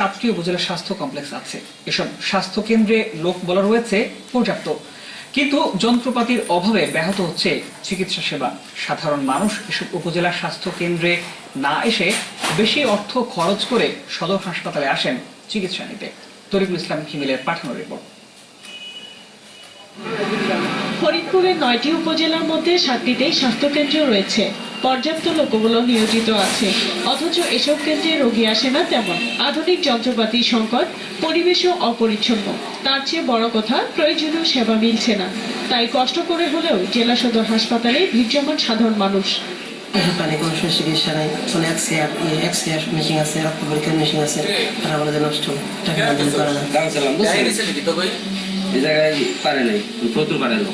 সাতটি উপজেলা স্বাস্থ্য কমপ্লেক্স আছে। এসব স্বাস্থ্য কেন্দ্রে লোক বলা রয়েছে, পর্যাপ্ত। কিন্তু যন্ত্রপাতির অভাবে ব্যাহত হচ্ছে চিকিৎসা সেবা। সাধারণ মানুষ এসব উপজেলা স্বাস্থ্য কেন্দ্রে না এসে বেশি অর্থ খরচ করে সদর হাসপাতালে আসেন চিকিৎসা নিতে। তরিকুল ইসলাম খিমিলের পাঠানো রিপোর্ট ফরিদপুরের নয়টি উপজেলার মধ্যে সাতটিতেই স্বাস্থ্যকেন্দ্র রয়েছে। পর্যাপ্ত লোকগুলো নিয়োজিত আছে। অথচ এসব কেন্দ্রে রোগী আসে না তেমন। আধুনিক যন্ত্রপাতি সংকট পরিবেশও অপরিচ্ছন্ন। তার চেয়ে বড় কথা প্রয়োজনীয় সেবা মিলছে না। তাই কষ্ট করে হলেও জেলা সদর হাসপাতালে ভিড় জমান সাধারণ মানুষ। হাসপাতালে কোনো সময় চিকিৎসা নাই কোনো এক্সরে এক্সরে মেশিন আছে রক্ত পরীক্ষার মেশিন আছে। তারা বলে যে নষ্ট টাকা করে না দাম সালাম বুঝছেন এই জায়গায় পারে নাই প্রচুর পারে না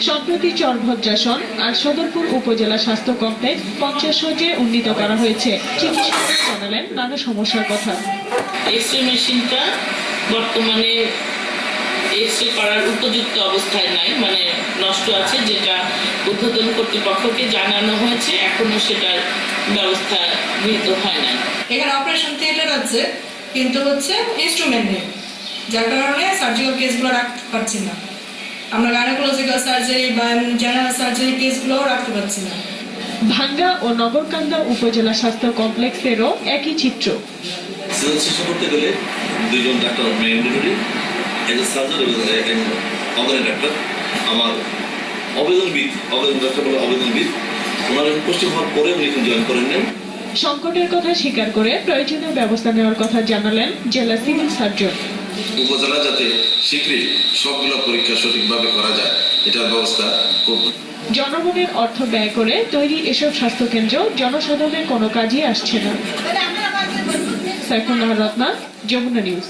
সম্প্রতি চরভদ্রাসন আর সদরপুর উপজেলা স্বাস্থ্য কমপ্লেক্স পঞ্চাশ সজ্জে উন্নীত করা হয়েছে। চিকিৎসক জানালেন নানা সমস্যার কথা। এক্সরে মেশিনটা বর্তমানে এক্সরে করার উপযুক্ত অবস্থায় নাই মানে নষ্ট আছে যেটা উদ্বোধন কর্তৃপক্ষকে জানানো হয়েছে এখনও সেটার ব্যবস্থা গৃহীত হয় নাই। এখানে অপারেশন থিয়েটার আছে কিন্তু হচ্ছে ইনস্ট্রুমেন্ট নেই। যার কারণে সার্জিক্যাল কেসগুলো রাখতে পারছি না। আমরা গাইনোকোলজিক্যাল সার্জারি বা জেনারেল সার্জারি কেসগুলোও রাখতে পারছি না। ভাঙ্গা ও নগরকান্দা উপজেলা স্বাস্থ্য কমপ্লেক্সেরও একই চিত্র। সিজন শেষ করতে গেলে দুইজন ডাক্তার ম্যান্ডেটরি একজন সার্জন এবং একজন ডাক্তার। আমার অবেদনবিদ অবেদন ডাক্তার বলে অবেদনবিদ ওনার এখন পোস্টিং হওয়ার পরে উনি এখন জয়েন করেন নাই সংকটের কথা স্বীকার করে প্রয়োজনীয় ব্যবস্থা নেওয়ার কথা জানালেন জেলা সিভিল সার্জন। উপজেলা যাতে শীঘ্রই সবগুলো পরীক্ষা সঠিকভাবে করা যায় এটার ব্যবস্থা করব। জনগণের অর্থ ব্যয় করে তৈরি এসব স্বাস্থ্য স্বাস্থ্যকেন্দ্র জনসাধারণের কোনো কাজই আসছে না। সাইফুল্লাহ রত্না যমুনা নিউজ।